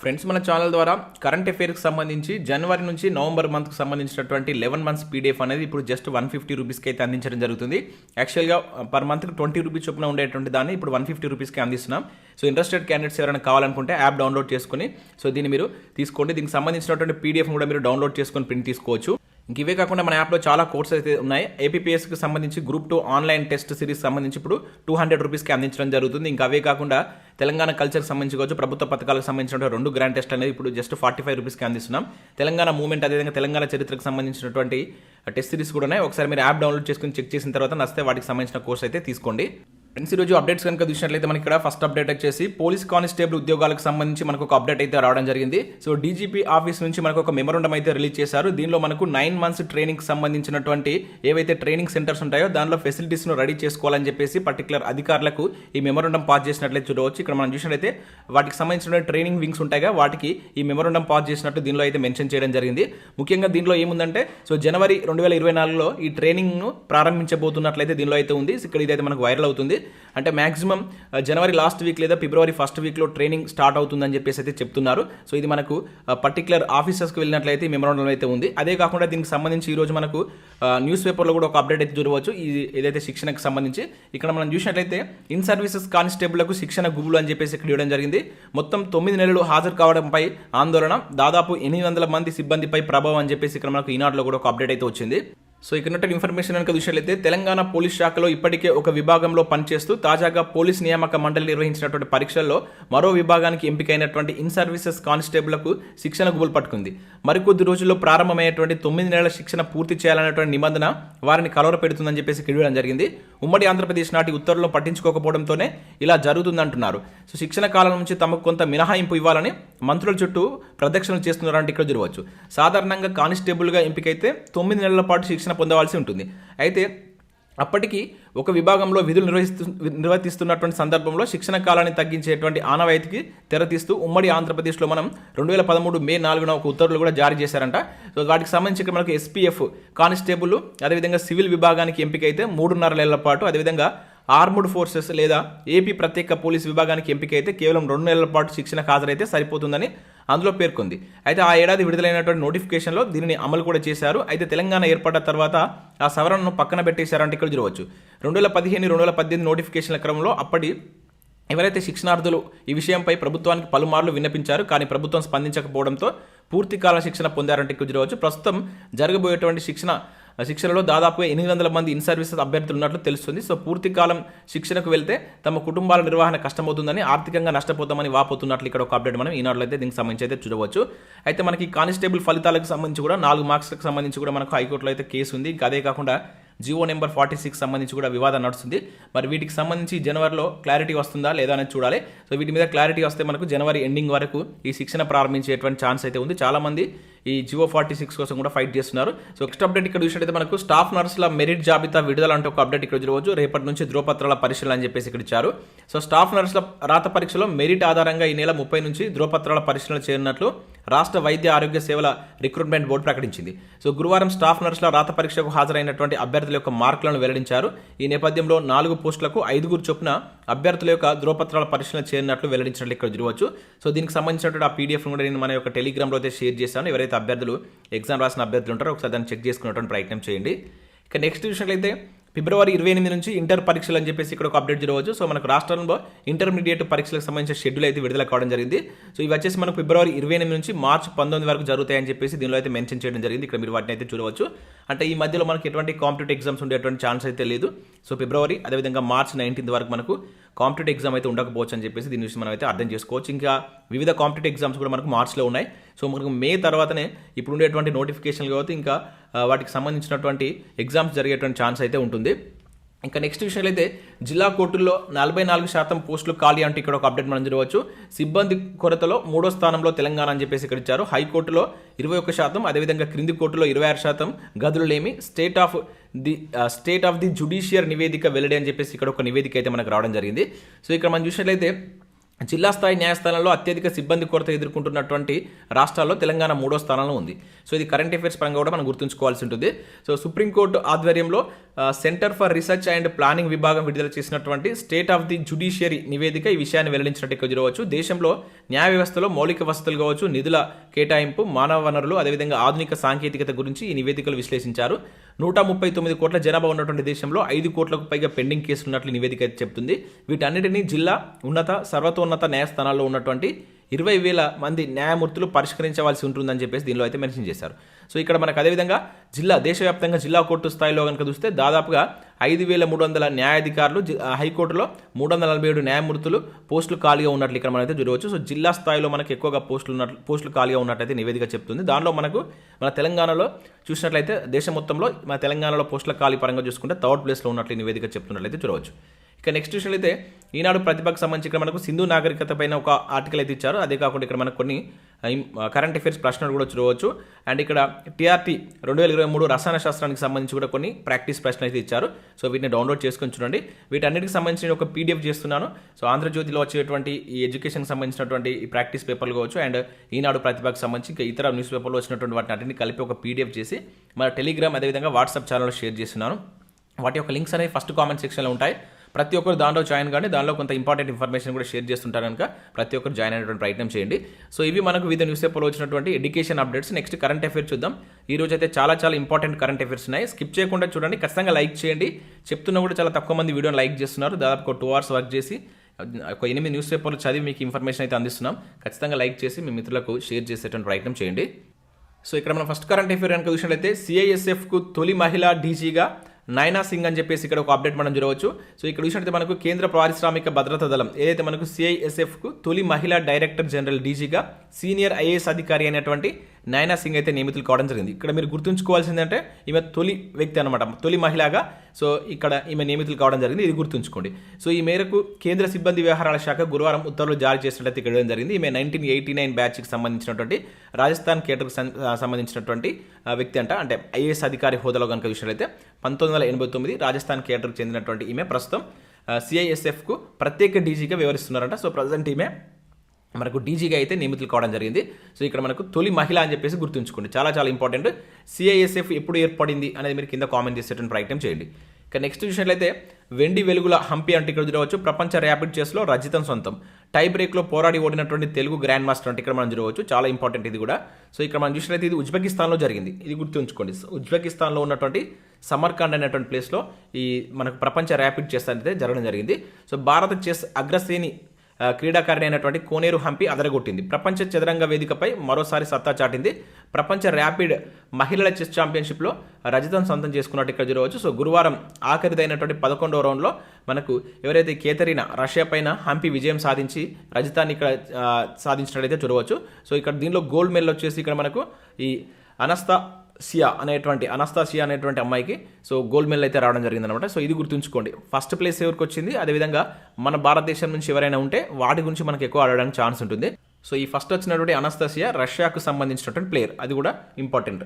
Friends మన channel ద్వారా current అఫేర్కి సంబంధించి జనవరి నుంచి నవంబర్ మంత్కి సంబంధించినటువంటి లెవెన్ మంత్స్ పీడిఎఫ్ అనేది ఇప్పుడు జస్ట్ వన్ ఫిఫ్టీ రూపీస్కి అయితే అందించడం జరుగుతుంది. యాక్చువల్గా పర్ మంత్కి ట్వంటీ రూపీస్ చొప్పున ఉండేటువంటి దాన్ని ఇప్పుడు వన్ ఫిఫ్టీ రూపీస్కి అందిస్తున్నాం. సో ఇంట్రెస్టెడ్ క్యాండిడేట్స్ ఎవరైనా కావాలనుకుంటే యాప్ డౌన్లోడ్ చేసుకుని సో దీన్ని మీరు తీసుకోండి. దీనికి సంబంధించినటువంటి పీడిఎఫ్ కూడా మీరు డౌన్లోడ్ చేసుకొని ప్రింట్ తీసుకోవచ్చు. ఇంక ఇవే కాకుండా మన యాప్లో చాలా కోర్సెస్ అయితే ఉన్నాయి. ఏపీపీఎస్కి సంబంధించి group two online test series సంబంధించి ఇప్పుడు టూ హండ్రెడ్ రూపీస్కి అందించడం జరుగుతుంది. ఇంకా అవే కాకుండా తెలంగాణ కల్చర్కి సంబంధించి కావచ్చు ప్రభుత్వ పథకాలకు సంబంధించిన రెండు గ్రాండ్ టెస్ట్ అనేది ఇప్పుడు జస్ట్ ఫార్టీ ఫైవ్ రూపీస్కి అందిస్తున్నాం. తెలంగాణ మూవ్మెంట్ అదేవిధంగా తెలంగాణ చరిత్రకు సంబంధించినటువంటి టెస్ట్ సిరీస్ కూడా ఉన్నాయి. ఒకసారి మీరు యాప్ డౌన్లోడ్ చేసుకుని చెక్ చేసిన తర్వాత నచ్చితే వాటికి సంబంధించిన కోర్స్ అయితే తీసుకోండి. ఫ్రెండ్స్ ఈరోజు అప్డేట్స్ కనుక చూసినట్లయితే మనకి ఇక్కడ ఫస్ట్ అప్డేట్ వచ్చేసి పోలీస్ కానిస్టేబుల్ ఉద్యోగాలకు సంబంధించి మనకు ఒక అప్డేట్ అయితే రావడం జరిగింది. సో డీజీపీ ఆఫీస్ నుంచి మనకు ఒక మెమోరండం అయితే రిలీజ్ చేశారు. దీనిలో మనకు నైన్ మంత్స్ ట్రైనింగ్ సంబంధించినటువంటి ఏవైతే ట్రైనింగ్ సెంటర్స్ ఉంటాయో దానిలో ఫెసిలిటీస్ను రెడీ చేసుకోవాలని చెప్పేసి పర్టికులర్ అధికారులకు ఈ మెమోరండం పాస్ చేసినట్లయితే చూడవచ్చు. ఇక్కడ మనం చూసినట్లయితే వాటికి సంబంధించిన ట్రైనింగ్ వింగ్స్ ఉంటాయిగా వాటికి ఈ మెమోరండం పాస్ చేసినట్టు దీనిలో అయితే మెన్షన్ చేయడం జరిగింది. ముఖ్యంగా దీనిలో ఏముందంటే సో జనవరి రెండు వేల ఇరవై నాలుగులో ఈ ట్రైనింగ్ను ప్రారంభించబోతున్నట్లయితే దీనిలో అయితే ఉంది. ఇక్కడ ఇదైతే మనకు వైరల్ అవుతుంది. అంటే మాక్సిమం జనవరి లాస్ట్ వీక్ లేదా ఫిబ్రవరి ఫస్ట్ వీక్లో ట్రైనింగ్ స్టార్ట్ అవుతుందని చెప్పేసి అయితే చెప్తున్నారు. సో ఇది మనకు పర్టికులర్ ఆఫీసర్స్కి వెళ్ళినట్లయితే మెమోరాండం అయితే ఉంది. అదే కాకుండా దీనికి సంబంధించి ఈరోజు మనకు న్యూస్ పేపర్లో కూడా ఒక అప్డేట్ అయితే చూడవచ్చు. ఇది ఏదైతే శిక్షణకు సంబంధించి ఇక్కడ మనం చూసినట్లయితే ఇన్ సర్వీసెస్ కానిస్టేబుల్లకు శిక్షణ గుబులు అని చెప్పేసి ఇక్కడ ఇవ్వడం జరిగింది. మొత్తం తొమ్మిది నెలలు హాజరు కావడంపై ఆందోళన దాదాపు ఎనిమిది వందల మంది సిబ్బందిపై ప్రభావం అని చెప్పేసి ఇక్కడ మనకు ఈనాడులో కూడా ఒక అప్డేట్ అయితే వచ్చింది. సో ఇక్కడ ఇన్ఫర్మేషన్ కనుక చూసినట్లయితే తెలంగాణ పోలీస్ శాఖలో ఇప్పటికే ఒక విభాగంలో పనిచేస్తూ తాజాగా పోలీస్ నియామక మండలి నిర్వహించినటువంటి పరీక్షల్లో మరో విభాగానికి ఎంపికైనటువంటి ఇన్ సర్వీసెస్ కానిస్టేబుల్లకు శిక్షణ గుబులు పట్టుకుంది మరికొద్ది రోజుల్లో ప్రారంభమైనటువంటి తొమ్మిది నెలల శిక్షణ పూర్తి చేయాలనేటువంటి నిబంధన వారిని కలవర పెడుతుందని చెప్పేసి కిడవడం జరిగింది. ఉమ్మడి ఆంధ్రప్రదేశ్ నాటి ఉత్తర్వులను పట్టించుకోకపోవడంతోనే ఇలా జరుగుతుందంటున్నారు. సో శిక్షణ కాలం నుంచి తమకు కొంత మినహాయింపు ఇవ్వాలని మంత్రుల చుట్టూ ప్రదక్షిణలు చేస్తున్నారంటే ఇక్కడ చూడవచ్చు. సాధారణంగా కానిస్టేబుల్గా ఎంపికైతే తొమ్మిది నెలల పాటు శిక్షణ శిక్షణ పొందవలసి ఉంటుంది. అయితే అప్పటికి ఒక విభాగంలో విధులు నిర్వహిస్తు నిర్వర్తిస్తున్నటువంటి సందర్భంలో శిక్షణ కాలాన్ని తగ్గించేటువంటి ఆనవాయితీకి తెరతీస్తూ ఉమ్మడి ఆంధ్రప్రదేశ్లో మనం రెండు వేల పదమూడు మే నాలుగున ఒక ఉత్తర్వులు కూడా జారీ చేశారంట. సో వాటికి సంబంధించి ఇక్కడ మనకు ఎస్పీఎఫ్ కానిస్టేబుల్ అదేవిధంగా సివిల్ విభాగానికి ఎంపికైతే మూడున్నర నెలల పాటు అదేవిధంగా ఆర్ముడ్ ఫోర్సెస్ లేదా ఏపీ ప్రత్యేక పోలీస్ విభాగానికి ఎంపికైతే కేవలం రెండు నెలల పాటు శిక్షణకు హాజరైతే సరిపోతుందని అందులో పేర్కొంది. అయితే ఆ ఏడాది విడుదలైనటువంటి నోటిఫికేషన్లో దీనిని అమలు కూడా చేశారు. అయితే తెలంగాణ ఏర్పడ్డ తర్వాత ఆ సవరణను పక్కన పెట్టేశారంటే ఇక్కడ చూడవచ్చు. రెండు వేల పదిహేను రెండు వేల పద్దెనిమిది నోటిఫికేషన్ల క్రమంలో అప్పటి ఎవరైతే శిక్షణార్థులు ఈ విషయంపై ప్రభుత్వానికి పలుమార్లు విన్నపించారు కానీ ప్రభుత్వం స్పందించకపోవడంతో పూర్తికాల శిక్షణ పొందారంటే ఇక్కడ చూడవచ్చు. ప్రస్తుతం జరగబోయేటువంటి శిక్షణ శిక్షణలో దాదాపు ఎనిమిది వందల మంది ఇన్ సర్వీసెస్ అభ్యర్థులు ఉన్నట్లు తెలుస్తుంది. సో పూర్తి కాలం శిక్షణకు వెళ్తే తమ కుటుంబాల నిర్వహణ కష్టమవుతుందని ఆర్థికంగా నష్టపోతామని వాపోతున్నట్లు ఇక్కడ ఒక అప్డేట్ మనం ఈనాడులో అయితే దీనికి సంబంధించి అయితే చూడవచ్చు. అయితే మనకి కానిస్టేబుల్ ఫలితాలకు సంబంధించి కూడా నాలుగు మార్క్స్కి సంబంధించి కూడా మనకు హైకోర్టులో అయితే కేసు ఉంది ఇంకా అదే కాకుండా జియో నెంబర్ ఫార్టీ సిక్స్ సంబంధించి కూడా వివాదం నడుస్తుంది. మరి వీటికి సంబంధించి జనవరిలో క్లారిటీ వస్తుందా లేదా అనేది చూడాలి. సో వీటి మీద క్లారిటీ వస్తే మనకు జనవరి ఎండింగ్ వరకు ఈ శిక్షణ ప్రారంభించేటువంటి ఛాన్స్ అయితే ఉంది. చాలామంది ఈ జియో ఫార్టీ సిక్స్ కోసం కూడా ఫైట్ చేస్తున్నారు. సో నెక్స్ట్ అప్డేట్ ఇక్కడ చూసినట్టయితే మనకు స్టాఫ్ నర్సుల మెరిట్ జాబితా విడుదల అంటే ఒక అప్డేట్ ఇక్కడ చూడవచ్చు. రేపటి నుంచి ధ్రువపత్రాల పరిశీలన అని చెప్పేసి ఇక్కడ ఇచ్చారు. సో స్టాఫ్ నర్సుల రాత పరీక్షలో మెరిట్ ఆధారంగా ఈ నెల ముప్పై నుంచి ధ్రువపత్రాల పరిశీలన చేయనున్నట్లు రాష్ట్ర వైద్య ఆరోగ్య సేవల రిక్రూట్మెంట్ బోర్డు ప్రకటించింది. సో గురువారం స్టాఫ్ నర్సుల రాత పరీక్షకు హాజరైనటువంటి అభ్యర్థుల యొక్క మార్కులను వెల్లడించారు. ఈ నేపథ్యంలో నాలుగు పోస్టులకు ఐదుగురు చొప్పున అభ్యర్థుల యొక్క ధ్రువపత్రాల పరిశీలన చేరినట్లు వెల్లడించినట్లు ఇక్కడ చూడవచ్చు సో దీనికి సంబంధించినటువంటి ఆ పీడిఎఫ్ కూడా నేను మన యొక్క టెలిగ్రామ్లో అయితే షేర్ చేశాను. ఎవరైతే అభ్యర్థులు ఎగ్జామ్ రాసిన అభ్యర్థులు ఉంటారో ఒకసారి దాన్ని చెక్ చేసుకునేటువంటి ప్రయత్నం చేయండి. ఇక నెక్స్ట్ చూసినట్లయితే ఫిబ్రవరి ఇరవై ఎనిమిది నుంచి ఇంటర్ పరీక్షలు అని చెప్పేసి ఇక్కడ ఒక అప్డేట్ జరగవచ్చు. సో మనకు రాష్ట్రంలో ఇంటర్మీడియట్ పరీక్షలకు సంబంధించిన షెడ్యూల్ అయితే విడుదల కావడం జరిగింది. సో ఇవి వచ్చేసి మనకు ఫిబ్రవరి ఇరవై ఎనిమిది నుంచి మార్చ్ పంతొమ్మిది వరకు జరుగుతాయని చెప్పేసి దీనిలో అయితే మెన్షన్ చేయడం జరిగింది. ఇక్కడ మీరు వాటిని అయితే చూడవచ్చు. అంటే ఈ మధ్యలో మనకి ఎటువంటి కాంపిటేటివ్ ఎగ్జామ్స్ ఉండేటువంటి ఛాన్స్ అయితే లేదు. సో ఫిబ్రవరి అదేవిధంగా మార్చ్ నైన్టీన్త్ వరకు మనకు కాంపిటేటివ్ ఎగ్జామ్ అయితే ఉండకపోవచ్చు అని చెప్పేసి దీని గురించి మనం అయితే అర్థం చేసుకోవచ్చు. ఇంకా వివిధ కాంపిటేటివ్ ఎగ్జామ్స్ కూడా మనకు మార్చ్లో ఉన్నాయి. సో మనకు మే తర్వాతనే ఇప్పుడు ఉండేటువంటి నోటిఫికేషన్లు కాబట్టి ఇంకా వాటికి సంబంధించినటువంటి ఎగ్జామ్స్ జరిగేటువంటి ఛాన్స్ అయితే ఉంటుంది. ఇంకా నెక్స్ట్ విషయంలో అయితే జిల్లా కోర్టుల్లో నలభై నాలుగు శాతం పోస్టులు ఖాళీ అంటే ఇక్కడ ఒక అప్డేట్ మనం చూడవచ్చు సిబ్బంది కొరతలో మూడో స్థానంలో తెలంగాణ అని చెప్పేసి ఇక్కడ ఇచ్చారు. హైకోర్టులో ఇరవై ఒక్క శాతం అదేవిధంగా క్రింది కోర్టులో ఇరవై ఆరు శాతం గదులు లేమి state of the state of the judiciary నివేదిక వెల్లడి అని చెప్పేసి ఇక్కడ ఒక నివేదిక అయితే మనకు రావడం జరిగింది. సో ఇక్కడ మనం చూసినట్లయితే జిల్లా స్థాయి న్యాయస్థానంలో అత్యధిక సిబ్బంది కొరత ఎదుర్కొంటున్నటువంటి రాష్ట్రాల్లో తెలంగాణ మూడో స్థానంలో ఉంది. సో ఇది కరెంట్ అఫైర్స్ పరంగా కూడా మనం గుర్తుంచుకోవాల్సి ఉంటుంది. సో సుప్రీంకోర్టు ఆధ్వర్యంలో centre for research and planning విభాగం విడుదల చేసినటువంటి స్టేట్ ఆఫ్ ది జుడిషియరీ నివేదిక ఈ విషయాన్ని వెల్లడించినట్టు ఇక్కడ చూడవచ్చు. దేశంలో న్యాయ వ్యవస్థలో మౌలిక వసతులు కావచ్చు నిధుల కేటాయింపు మానవ వనరులు అదేవిధంగా ఆధునిక సాంకేతికత గురించి ఈ నివేదికలు విశ్లేషించారు. నూట ముప్పై తొమ్మిది కోట్ల జనాభా ఉన్నటువంటి దేశంలో ఐదు కోట్లకు పైగా పెండింగ్ కేసులు ఉన్నట్లు నివేదిక చెప్తుంది. వీటన్నిటిని జిల్లా ఉన్నత సర్వతోన్నత న్యాయస్థానాల్లో ఉన్నటువంటి ఇరవై వేల మంది న్యాయమూర్తులు పరిష్కరించవలసి ఉంటుందని చెప్పేసి దీనిలో అయితే మెన్షన్ చేశారు. సో ఇక్కడ మనకు అదేవిధంగా జిల్లా దేశవ్యాప్తంగా జిల్లా కోర్టు స్థాయిలో కనుక చూస్తే దాదాపుగా ఐదు వేల మూడు వందల న్యాయాధికారులు జి- హైకోర్టులో మూడు వందల నలభై ఏడు న్యాయమూర్తులు పోస్టులు ఖాళీగా ఉన్నట్లు ఇక్కడ మనమైతే చూడవచ్చు. సో జిల్లా స్థాయిలో మనకు ఎక్కువగా పోస్టులు ఉన్నట్లు పోస్టులు ఖాళీగా ఉన్నట్టయితే నివేదిక చెప్తుంది. దానిలో మనకు మన తెలంగాణలో చూసినట్లయితే దేశం మొత్తంలో మన తెలంగాణలో పోస్టుల ఖాళీ పరంగా చూసుకుంటే థర్డ్ ప్లేస్లో ఉన్నట్లు నివేదిక చెప్తున్నట్లయితే చూడవచ్చు. ఇక నెక్స్ట్ విషయంలో అయితే ఈనాడు ప్రతిభకు సంబంధించి ఇక్కడ మనకు సింధు నాగరికత పైన ఒక ఆర్టికల్ అయితే ఇచ్చారు. అదే కాకుండా ఇక్కడ మనకు కొన్ని కరెంట్ అఫైర్స్ ప్రశ్నలు కూడా చూడవచ్చు అండ్ ఇక్కడ టీఆర్టీ రెండు వేల ఇరవై మూడు రసాయన శాస్త్రానికి సంబంధించి కూడా కొన్ని ప్రాక్టీస్ ప్రశ్నలు అయితే ఇచ్చారు. సో వీటిని డౌన్లోడ్ చేసుకొని చూడండి. వీటన్నిటికి సంబంధించి ఒక పీడిఎఫ్ చేస్తున్నాను. సో ఆంధ్రజ్యోతిలో వచ్చేటువంటి ఈ ఎడ్యుకేషన్కి సంబంధించినటువంటి ఈ ప్రాక్టీస్ పేపర్లు కావచ్చు అండ్ ఈనాడు ప్రతిభకు సంబంధించి ఇంకా ఇతర న్యూస్ పేపర్లో వచ్చినటువంటి వాటిని అన్నింటిని కలిపి ఒక పీడిఎఫ్ చేసి మన టెలిగ్రామ్ అదేవిధంగా వాట్సాప్ ఛానల్లో షేర్ చేస్తున్నాను. వాటి యొక్క లింక్స్ అనేవి ఫస్ట్ కామెంట్ సెక్షన్లో ఉంటాయి. ప్రతి ఒక్కరు దాంట్లో జాయిన్ కానీ దానిలో కొంత ఇంపార్టెంట్ ఇన్ఫర్మేషన్ కూడా షేర్ చేస్తుంటారు కనుక ప్రతి ఒక్కరు జాయిన్ అయినటువంటి ప్రయత్నం చేయండి. సో ఇవి మనకు వివిధ న్యూస్ పేపర్లో వచ్చినటువంటి education updates next current affairs చూద్దాం. ఈ రోజు అయితే చాలా చాలా ఇంపార్టెంట్ కరెంట్ అఫేర్స్ ఉన్నాయి. స్కిప్ చేయకుండా చూడండి ఖచ్చితంగా లైక్ చేయండి. చెప్తున్నా కూడా చాలా తక్కువ మంది వీడియోని లైక్ చేస్తున్నారు. దాదాపు ఒక టూ అవర్స్ వర్క్ చేసి ఒక ఎనిమిది న్యూస్ పేపర్లు చదివి మీకు ఇన్ఫర్మేషన్ అయితే అందిస్తున్నాం. ఖచ్చితంగా లైక్ చేసి మీ మిత్రులకు షేర్ చేసేటువంటి ప్రయత్నం చేయండి. సో ఇక్కడ మనం ఫస్ట్ కరెంట్ అఫేర్ కనుక చూసినట్లయితే సిఐఎస్ఎఫ్కు తొలి మహిళా డీజీగా నైనా సింగ్ అని చెప్పేసి ఇక్కడ ఒక అప్డేట్ మనం చూడవచ్చు. సో ఇక్కడ చూసినట్టు మనకు కేంద్ర పారిశ్రామిక భద్రతా దళం ఏదైతే మనకు సిఐఎస్ఎఫ్కు తొలి మహిళా డైరెక్టర్ జనరల్ డీజీగా సీనియర్ ఐఏఎస్ అధికారి అయినటువంటి నైనా సింగ్ అయితే నియమితులు కావడం జరిగింది. ఇక్కడ మీరు గుర్తుంచుకోవాల్సిందంటే ఈమె తొలి వ్యక్తి అనమాట తొలి మహిళగా సో ఇక్కడ ఈమె నియమితులు కావడం జరిగింది. ఇది గుర్తుంచుకోండి. సో ఈ మేరకు కేంద్ర సిబ్బంది వ్యవహారాల శాఖ గురువారం ఉత్తర్వులు జారీ చేసినట్లయితే ఇక్కడ జరిగింది. ఈమె నైన్టీన్ ఎయిటీ నైన్ బ్యాచ్కి సంబంధించినటువంటి రాజస్థాన్ కేటర్కు సంబంధించినటువంటి వ్యక్తి అంట అంటే ఐఏఎస్ అధికారి హోదాలో కనుక చూసినట్లయితే పంతొమ్మిది వందల ఎనభై తొమ్మిది రాజస్థాన్ కేటర్కు చెందినటువంటి ఈమె ప్రస్తుతం సిఐఎస్ఎఫ్కు ప్రత్యేక డీజీగా వ్యవహరిస్తున్నారంట సో ప్రజెంట్ ఈమె మనకు డీజీగా అయితే నియమితులు కావడం జరిగింది. సో ఇక్కడ మనకు తొలి మహిళ అని చెప్పేసి గుర్తుంచుకోండి. చాలా చాలా ఇంపార్టెంట్. సిఐఎస్ఎఫ్ ఎప్పుడు ఏర్పడింది అనేది మీరు కింద కామెంట్ చేసేటువంటి ప్రయత్నం చేయండి. ఇక నెక్స్ట్ చూసినట్లయితే వెండి వెలుగుల హంపి అంటే ఇక్కడ చూడవచ్చు. ప్రపంచ ర్యాపిడ్ చేస్లో రజితం సొంతం. టై బ్రేక్లో పోరాడి ఓడినటువంటి తెలుగు గ్రాండ్ మాస్టర్ అంటే ఇక్కడ మనం చూడవచ్చు. చాలా ఇంపార్టెంట్ ఇది కూడా. సో ఇక్కడ మనం చూసినట్లయితే ఇది ఉజ్బెకిస్తాన్లో జరిగింది. ఇది గుర్తుంచుకోండి. ఉజ్బెకిస్తాన్లో ఉన్నటువంటి సమర్కాండ్ అనేటువంటి ప్లేస్లో ఈ మనకు ప్రపంచ ర్యాపిడ్ చెస్ అనేది జరగడం జరిగింది. సో భారత చెస్ అగ్రశ్రేణి క్రీడాకారిణి అయినటువంటి కోనేరు హంపి అదరగొట్టింది. ప్రపంచ చదరంగ వేదికపై మరోసారి సత్తా చాటింది. ప్రపంచ ర్యాపిడ్ మహిళల చెస్ ఛాంపియన్షిప్లో రజతం సొంతం చేసుకున్నట్టు ఇక్కడ చూడవచ్చు సో గురువారం ఆఖరిదైనటువంటి పదకొండవ రౌండ్లో మనకు ఎవరైతే కేతరినా రష్యా పైన హంపి విజయం సాధించి రజతాన్ని ఇక్కడ సాధించినట్లయితే చూడవచ్చు సో ఇక్కడ దీనిలో గోల్డ్ మెడల్ వచ్చేసి ఇక్కడ మనకు ఈ అనస్తా సియా అనేటువంటి అనస్తాసియా అనేటువంటి అమ్మాయికి సో గోల్డ్ మెడల్ అయితే రావడం జరిగింది అనమాట సో ఇది గుర్తుంచుకోండి. ఫస్ట్ ప్లేస్ ఎవరికి వచ్చింది? అదేవిధంగా మన భారతదేశం నుంచి ఎవరైనా ఉంటే వాటి గురించి మనకు ఎక్కువ ఆడడానికి ఛాన్స్ ఉంటుంది. సో ఈ ఫస్ట్ వచ్చినటువంటి అనస్తాసియా రష్యాకు సంబంధించినటువంటి ప్లేయర్ అది కూడా ఇంపార్టెంట్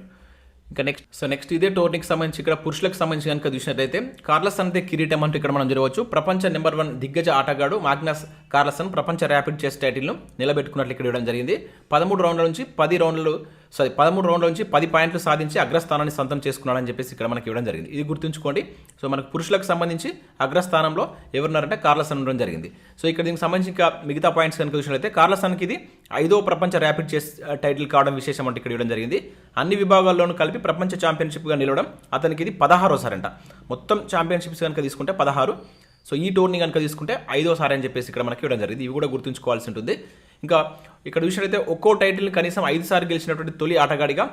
ఇంకా నెక్స్ట్ సో నెక్స్ట్ ఇదే టోర్నీకి సంబంధించి ఇక్కడ పురుషులకు సంబంధించి కనుక చూసినట్లయితే కార్లసన్ అయితే కిరీటం అంటూ ఇక్కడ మనం చూడవచ్చు. ప్రపంచ నెంబర్ వన్ దిగ్గజ ఆటగాడు మాగ్నస్ కార్లసన్ ప్రపంచ ర్యాపిడ్ చెస్ టైటిల్ను నిలబెట్టుకున్నట్లు ఇక్కడ ఇవ్వడం జరిగింది. పదమూడు రౌండ్ల నుంచి పది రౌండ్లు సారీ పదమూడు రౌండ్ల నుంచి పది పాయింట్లు సాధించి అగ్రస్థానాన్ని సొంతం చేసుకున్నాడని చెప్పేసి ఇక్కడ మనకి ఇవ్వడం జరిగింది. ఇది గుర్తుంచుకోండి. సో మనకు పురుషులకు సంబంధించి అగ్రస్థానంలో ఎవరున్నారంటే కార్లసన్ ఉండడం జరిగింది. సో ఇక్కడ దీనికి సంబంధించి ఇంకా మిగతా పాయింట్స్ కనుక చూసినట్లయితే కార్లసన్కి ఇది ఐదో ప్రపంచ ర్యాపిడ్ చేస్ టైటిల్ కావడం విశేషం అంటే ఇక్కడ ఇవ్వడం జరిగింది. అన్ని విభాగాల్లోనూ కలిపి ప్రపంచ ఛాంపియన్షిప్గా నిలవడం అతనికి ఇది పదహారోసారంట మొత్తం ఛాంపియన్షిప్స్ కనుక తీసుకుంటే పదహారు. సో ఈ టోర్ని కనుక తీసుకుంటే ఐదోసారి అని చెప్పేసి ఇక్కడ మనకి ఇవ్వడం జరిగింది. ఇవి కూడా గుర్తుంచుకోవాల్సి ఉంటుంది. ఇంకా ఇక్కడ చూసినట్లయితే ఒక్కో టైటిల్ కనీసం ఐదు సార్లు గెలిచినటువంటి తొలి ఆటగాడిగా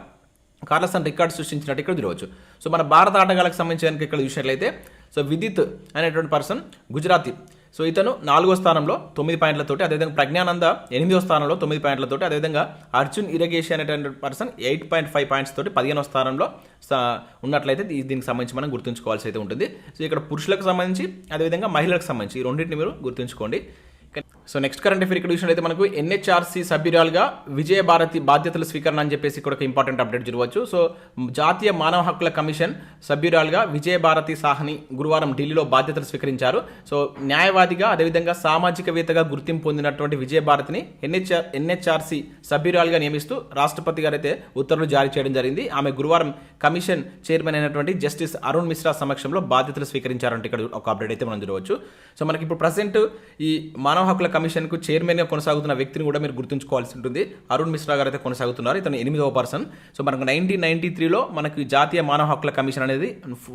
కార్లసన్ రికార్డు సృష్టించినట్టు ఇక్కడ చూడవచ్చు సో మన భారత ఆటగాళ్ళకి సంబంధించిన ఇక్కడ చూసినట్లయితే సో విదిత్ అనేటువంటి పర్సన్ గుజరాతీ. సో ఇతను నాలుగో స్థానంలో తొమ్మిది పాయింట్లతోటి అదేవిధంగా ప్రజ్ఞానంద ఎనిమిదో స్థానంలో తొమ్మిది పాయింట్లతోటి అదేవిధంగా అర్జున్ ఇరగేషి అనేటువంటి person eight point five points తోటి పదిహేనో స్థానంలో స- ఉన్నట్లయితే దీనికి సంబంధించి మనం గుర్తుంచుకోవాల్సి అయితే ఉంటుంది. సో ఇక్కడ పురుషులకు సంబంధించి అదేవిధంగా మహిళలకు సంబంధించి ఈ రెండింటిని మీరు గుర్తుంచుకోండి. సో నెక్స్ట్ కరెంట్ అఫేర్ ఇక్కడ చూసినట్లయితే మనకు ఎన్హెచ్ఆర్సీ సభ్యురాలుగా విజయ భారతి బాధ్యతల స్వీకరణ అని చెప్పేసి ఇక్కడ ఒక ఇంపార్టెంట్ అప్డేట్ చూడవచ్చు. సో జాతీయ మానవ హక్కుల కమిషన్ సభ్యురాలుగా విజయభారతి సాహ్ని గురువారం ఢిల్లీలో బాధ్యతలు స్వీకరించారు. సో న్యాయవాదిగా అదేవిధంగా సామాజికవేత్తగా గుర్తింపు పొందినటువంటి విజయభారతిని ఎన్హెచ్ఆర్ ఎన్హెచ్ఆర్సీ సభ్యురాలుగా నియమిస్తూ రాష్ట్రపతి గారు అయితే ఉత్తర్వులు జారీ చేయడం జరిగింది. ఆమె గురువారం కమిషన్ చైర్మన్ అయినటువంటి జస్టిస్ అరుణ్ మిశ్రా సమక్షంలో బాధ్యతలు స్వీకరించారంటే ఇక్కడ ఒక అప్డేట్ అయితే మనం చూడవచ్చు. సో మనకి ఇప్పుడు ప్రజెంట్ ఈ మానవ హక్కుల కమిషన్కు చైర్మన్గా కొనసాగుతున్న వ్యక్తిని కూడా మీరు గుర్తుంచుకోవాల్సి ఉంటుంది. అరుణ్ మిశ్రా గారు అయితే కొనసాగుతున్నారు. ఇతను ఎనిమిదవ పర్సన్. సో మనకు నైన్టీన్ నైన్టీ త్రీలో మనకి జాతీయ మానవ హక్కుల కమిషన్ అనేది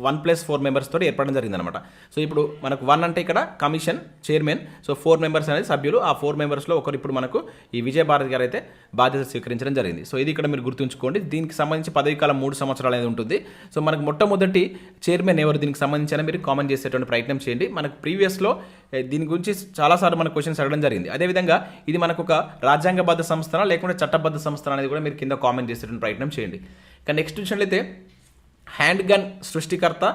వన్ ప్లస్ ఫోర్ మెంబర్స్ తోటి ఏర్పడడం జరిగింది అనమాట సో ఇప్పుడు మనకు వన్ అంటే ఇక్కడ commission chairman. So four members అనేది సభ్యులు. ఆ ఫోర్ మెంబర్స్లో ఒకరు ఇప్పుడు మనకు ఈ విజయభారతి గారు అయితే బాధ్యత స్వీకరించడం జరిగింది. సో ఇది ఇక్కడ మీరు గుర్తుంచుకోండి. దీనికి సంబంధించి పదవి కాలం మూడు సంవత్సరాలు అనేది ఉంటుంది. సో మనకు మొట్టమొదటి చైర్మన్ ఎవరు? దీనికి సంబంధించిన మీరు కామెంట్ చేసేటువంటి ప్రయత్నం చేయండి. మనకు ప్రీవియస్లో దీని గురించి చాలాసార్లు మన క్వశ్చన్స్ అడగడం జరిగింది. అదేవిధంగా ఇది మనకు ఒక రాజ్యాంగబద్ధ సంస్థన లేకుంటే చట్టబద్ధ సంస్థన అనేది కూడా మీరు కింద కామెంట్ చేసేటువంటి ప్రయత్నం చేయండి. కానీ నెక్స్ట్ చూసినట్లయితే హ్యాండ్ గన్ సృష్టికర్త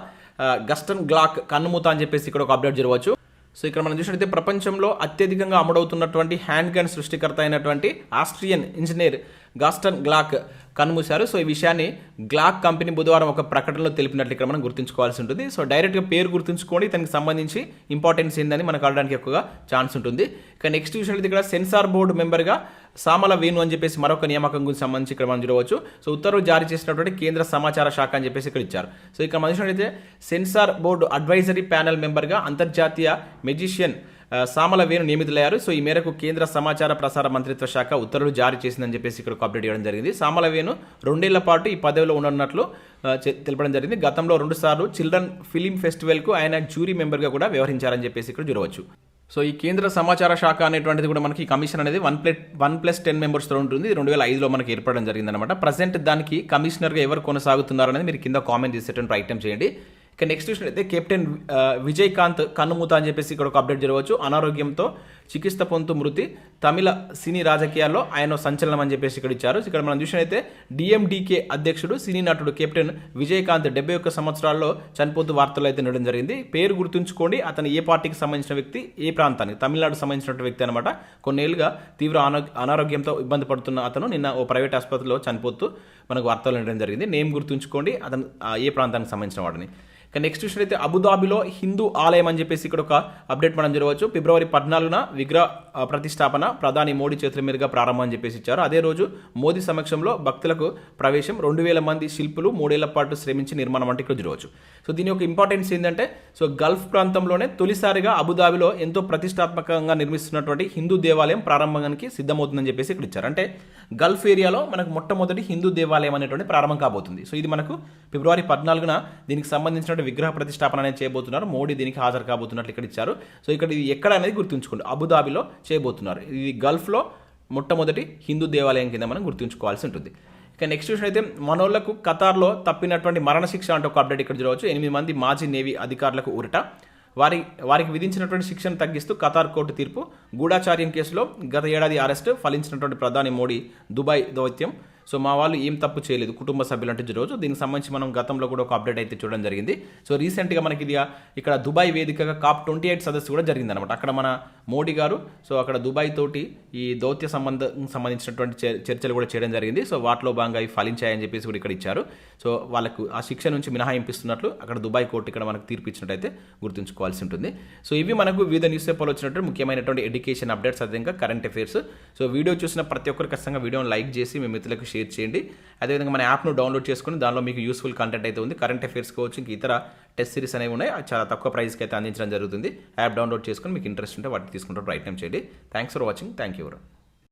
గస్టన్ గ్లాక్ కన్నుమూత అని చెప్పేసి ఇక్కడ ఒక అప్డేట్ జరగవచ్చు. సో ఇక్కడ మనం చూసినట్లయితే ప్రపంచంలో అత్యధికంగా అమ్ముడవుతున్నటువంటి హ్యాండ్ గన్ సృష్టికర్త అయినటువంటి ఆస్ట్రియన్ ఇంజనీర్ గాస్టన్ గ్లాక్ కన్నుమూశారు. సో ఈ విషయాన్ని గ్లాక్ కంపెనీ బుధవారం ఒక ప్రకటనలో తెలిపినట్లు ఇక్కడ మనం గుర్తుంచుకోవాల్సి ఉంటుంది. సో డైరెక్ట్గా పేరు గుర్తుంచుకోండి. దానికి సంబంధించి ఇంపార్టెన్స్ ఏందని మనకు అడడానికి ఎక్కువగా ఛాన్స్ ఉంటుంది. ఇక నెక్స్ట్ అయితే ఇక్కడ సెన్సార్ బోర్డు మెంబర్గా సామల వేణు అని చెప్పేసి మరొక నియామకం గురించి సంబంధించి ఇక్కడ మనం చూడవచ్చు. సో ఉత్తర్వులు జారీ చేసినటువంటి కేంద్ర సమాచార శాఖ అని చెప్పేసి ఇక్కడ ఇచ్చారు. సో ఇక్కడ మనం సెన్సార్ బోర్డు అడ్వైజరీ ప్యానెల్ మెంబర్గా అంతర్జాతీయ మెజిషియన్ సామల వేణు నియమితులయ్యారు. సో ఈ మేరకు కేంద్ర సమాచార ప్రసార మంత్రిత్వ శాఖ ఉత్తర్వులు జారీ చేసిందని చెప్పేసి ఇక్కడ ఒక అప్డేట్ ఇవ్వడం జరిగింది. సామల వేణు రెండేళ్ళ పాటు ఈ పదవిలో ఉండనున్నట్లు తెలపడం జరిగింది. గతంలో రెండుసార్లు చిల్డ్రన్ ఫిలిం ఫెస్టివల్కు ఆయన జ్యూరీ మెంబర్గా కూడా వ్యవహరించారని చెప్పేసి ఇక్కడ చూడవచ్చు. సో ఈ కేంద్ర సమాచార శాఖ అనేటువంటిది కూడా మనకి కమిషన్ అనేది one plus one plus ten మెంబర్స్తో ఉంటుంది. రెండు వేల ఐదులో మనకి ఏర్పడడం జరిగిందనమాట ప్రజెంట్ దానికి కమిషనర్గా ఎవరు కొనసాగుతున్నారు అనేది మీరు కింద కామెంట్ చేసేటువంటి ప్రయత్నం చేయండి. ఇక నెక్స్ట్ చూసినట్లయితే కెప్టెన్ విజయకాంత్ కన్నుమూత అని చెప్పేసి ఇక్కడ ఒక అప్డేట్ జరగవచ్చు. అనారోగ్యంతో చికిత్స పొందుతూ మృతి తమిళ సినీ రాజకీయాల్లో ఆయన సంచలనం అని చెప్పేసి ఇక్కడ ఇచ్చారు. ఇక్కడ మనం చూసినట్లయితే డిఎండికే అధ్యక్షుడు సినీ నటుడు కెప్టెన్ విజయకాంత్ డెబ్బై ఒక్క సంవత్సరాల్లో చనిపోతూ వార్తలు అయితే నిడడం జరిగింది. పేరు గుర్తుంచుకోండి అతను ఏ పార్టీకి సంబంధించిన వ్యక్తి ఏ ప్రాంతానికి తమిళనాడు సంబంధించిన వ్యక్తి అనమాట కొన్నేళ్ళుగా తీవ్ర అనారోగ్యంతో ఇబ్బంది పడుతున్న అతను నిన్న ఓ ప్రైవేట్ ఆసుపత్రిలో చనిపోతూ మనకు వార్తలు వినడం జరిగింది. నేమ్ గుర్తుంచుకోండి అతను ఏ ప్రాంతానికి సంబంధించిన వాడిని. ఇక నెక్స్ట్ చూసినట్లయితే అబుదాబిలో హిందూ ఆలయం అని చెప్పేసి ఇక్కడ ఒక అప్డేట్ మనం జరగవచ్చు ఫిబ్రవరి పద్నాలుగున విగ్రహ ప్రతిష్టాపన ప్రధాని మోడీ చేతుల మీదుగా ప్రారంభం అని చెప్పేసి ఇచ్చారు. అదే రోజు మోదీ సమక్షంలో భక్తులకు ప్రవేశం రెండు వేల మంది శిల్పులు మూడేళ్ళ పాటు శ్రమించి నిర్మాణం అంటే ఇక్కడ చూడవచ్చు. సో దీని యొక్క ఇంపార్టెన్స్ ఏంటంటే సో గల్ఫ్ ప్రాంతంలోనే తొలిసారిగా అబుదాబిలో ఎంతో ప్రతిష్టాత్మకంగా నిర్మిస్తున్నటువంటి హిందూ దేవాలయం ప్రారంభానికి సిద్ధమవుతుందని చెప్పేసి ఇక్కడ ఇచ్చారు. అంటే గల్ఫ్ ఏరియాలో మనకు మొట్టమొదటి హిందూ దేవాలయం అనేటువంటి ప్రారంభం కాబోతుంది. సో ఇది మనకు ఫిబ్రవరి పద్నాలుగున దీనికి సంబంధించిన ఎందుకంటే విగ్రహ ప్రతిష్టాపన అనేది చేయబోతున్నారు. మోడీ దీనికి హాజరు కాబోతున్నట్లు ఇక్కడ ఇచ్చారు. సో ఇక్కడ ఇది ఎక్కడ అనేది గుర్తుంచుకోండి. అబుదాబిలో చేయబోతున్నారు. ఇది గల్ఫ్లో మొట్టమొదటి హిందూ దేవాలయం కింద మనం గుర్తుంచుకోవాల్సి ఉంటుంది. ఇక నెక్స్ట్ విషయం అయితే మనోళ్ళకు ఖతార్లో తప్పినటువంటి మరణశిక్ష అంటే ఒక అప్డేట్ ఇక్కడ చూడవచ్చు. ఎనిమిది మంది మాజీ నేవీ అధికారులకు ఊరట. వారి వారికి విధించినటువంటి శిక్షను తగ్గిస్తూ ఖతార్ కోర్టు తీర్పు. గూఢాచార్యం కేసులో గత ఏడాది అరెస్ట్ ఫలించినటువంటి ప్రధాని మోడీ దుబాయ్ దౌత్యం. సో మా వాళ్ళు ఏం తప్పు చేయలేదు. కుటుంబ సభ్యులు అంటే రోజు దీనికి సంబంధించి మనం గతంలో కూడా ఒక అప్డేట్ అయితే చూడడం జరిగింది. సో రీసెంట్గా మనకి ఇది ఇక్కడ దుబాయ్ వేదికగా కాప్ ట్వంటీ ఎయిట్ సదస్సు కూడా జరిగింది అనమాట అక్కడ మన మోడీ గారు సో అక్కడ దుబాయ్ తోటి ఈ దౌత్య సంబంధం సంబంధించినటువంటి చర్- చర్చలు కూడా చేయడం జరిగింది. సో వాటిలో భాగంగా ఇవి ఫలించాయని చెప్పేసి కూడా ఇక్కడ ఇచ్చారు. సో వాళ్ళకు ఆ శిక్ష నుంచి మినహాయింపిస్తున్నట్లు అక్కడ దుబాయ్ కోర్టు ఇక్కడ మనకు తీర్పు ఇచ్చినట్టయితే గుర్తుంచుకోవాల్సి ఉంటుంది. సో ఇవి మనకు వివిధ న్యూస్ పేపర్లో వచ్చినట్టు ముఖ్యమైనటువంటి ఎడ్యుకేషన్ అప్డేట్స్ అదే ఇంకా కరెంట్ అఫైర్స్ సో వీడియో చూసిన ప్రతి ఒక్కరు ఖచ్చితంగా వీడియోని లైక్ చేసి మీ మిత్రులకు షేర్ చేయండి. అదేవిధంగా మన యాప్ను డౌన్లోడ్ చేసుకుని దానిలో మీకు యూస్ఫుల్ కంటెంట్ అయితే ఉంది. కరెంట్ అఫేర్స్ కావచ్చు ఇంక ఇతర టెస్ట్ సిరీస్ అనేవి ఉన్నాయి. చాలా తక్కువ ప్రైస్కి అయితే అందించడం జరుగుతుంది. యాప్ డౌన్లోడ్ చేసుకుని మీకు ఇంట్రెస్ట్ ఉంటే వాటిని తీసుకుంటే ప్రయత్నం చేయండి. Thanks for watching thank you